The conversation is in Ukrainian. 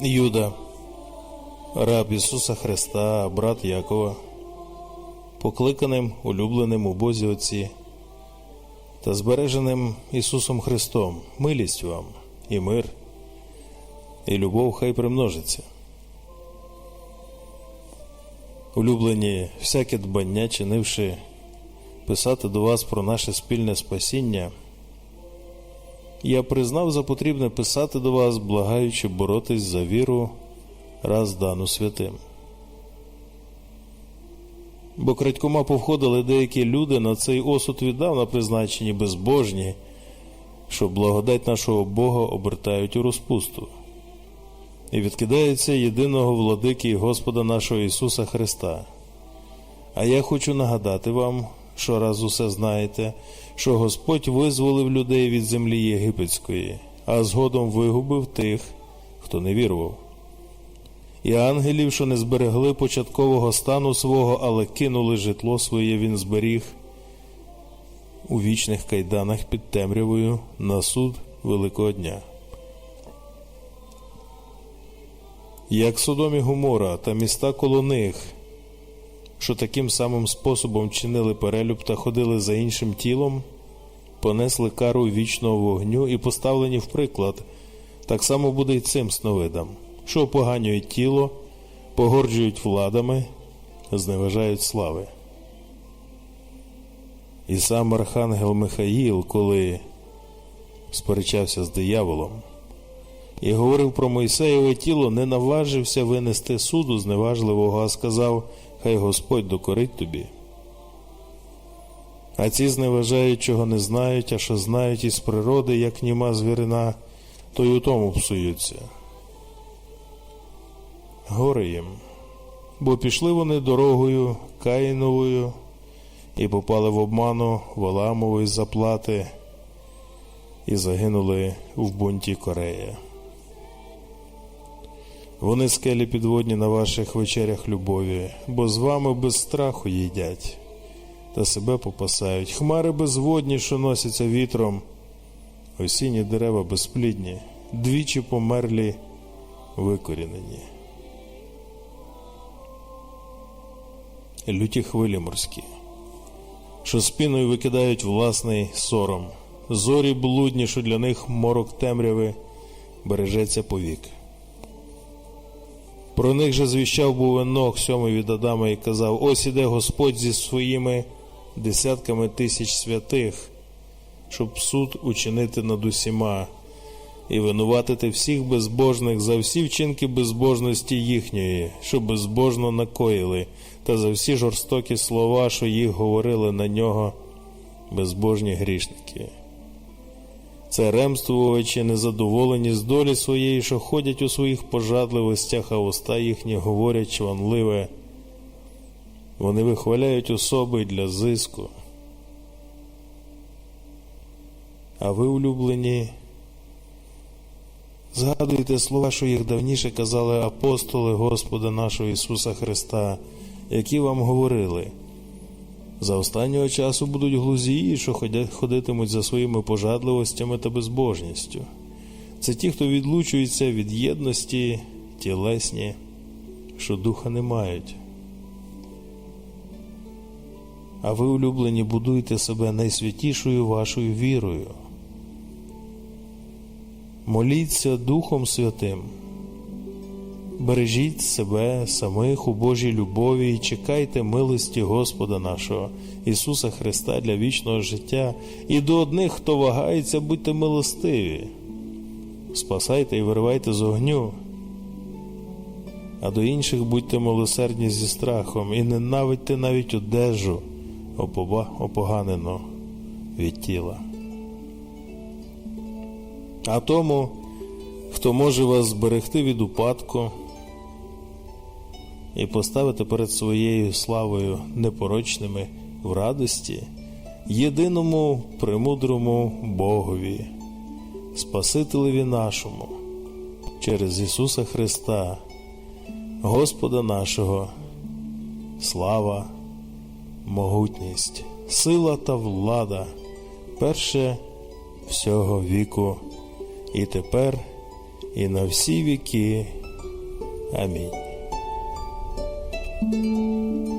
Юда, раб Ісуса Христа, брат Якова, покликаним, улюбленим у Бозі Отці та збереженим Ісусом Христом, милість вам і мир, і любов хай примножиться. Улюблені, всяке дбання, чинивши, писати до вас про наше спільне спасіння. Я признав за потрібне писати до вас, благаючи боротись за віру, раз дану святим. Бо крадькома повходили деякі люди на цей осуд віддавна призначені безбожні, що благодать нашого Бога обертають у розпусту. І відкидається єдиного владики і Господа нашого Ісуса Христа. А я хочу нагадати вам, що раз усе знаєте, що Господь визволив людей від землі єгипетської, а згодом вигубив тих, хто не вірував. І ангелів, що не зберегли початкового стану свого, але кинули житло своє, він зберіг у вічних кайданах під темрявою на суд Великого дня. Як Содом і Гомора та міста коло них, що таким самим способом чинили перелюб та ходили за іншим тілом, понесли кару вічного вогню і поставлені в приклад, так само буде й цим сновидам, що опоганюють тіло, погорджують владами, зневажають слави. І сам архангел Михаїл, коли сперечався з дияволом, і говорив про Мойсеєве тіло, не наважився винести суду зневажливого, а сказав, хай Господь докорить тобі. А ці зневажають, чого не знають, а що знають із природи, як німа звірина, то й у тому псуються. Горе їм, бо пішли вони дорогою Каїновою і попали в обману Валамової заплати і загинули в бунті Корея. Вони скелі підводні на ваших вечерях любові, бо з вами без страху їдять та себе попасають. Хмари безводні, що носяться вітром, осінні дерева безплідні, двічі померлі, викорінені. Люті хвилі морські, що спіною викидають власний сором, зорі блудні, що для них морок темряви бережеться повік. Про них же звіщав був Енох, сьомий від Адама, і казав: Ось іде Господь зі своїми десятками тисяч святих, щоб суд учинити над усіма і винуватити всіх безбожних за всі вчинки безбожності їхньої, що безбожно накоїли, та за всі жорстокі слова, що їх говорили на нього безбожні грішники. Це ремствувачі незадоволені з долі своєї, що ходять у своїх пожадливостях, а уста їхні говорять чванливе. Вони вихваляють особи для зиску. А ви, улюблені, згадуйте слова, що їх давніше казали апостоли Господа нашого Ісуса Христа, які вам говорили. За останнього часу будуть глузії, що ходитимуть за своїми пожадливостями та безбожністю. Це ті, хто відлучується від єдності, тілесні, що духа не мають. А ви, улюблені, будуйте себе найсвятішою вашою вірою. Моліться Духом Святим. Бережіть себе самих у Божій любові і чекайте милості Господа нашого Ісуса Христа для вічного життя, і до одних, хто вагається, будьте милостиві, спасайте і виривайте з огню, а до інших будьте милосердні зі страхом і ненавидьте навіть одежу опоганену від тіла. А тому, хто може вас зберегти від упадку і поставити перед своєю славою непорочними в радості, єдиному премудрому Богові, Спасителеві нашому, через Ісуса Христа, Господа нашого, слава, могутність, сила та влада, перше всього віку, і тепер, і на всі віки Амінь. Música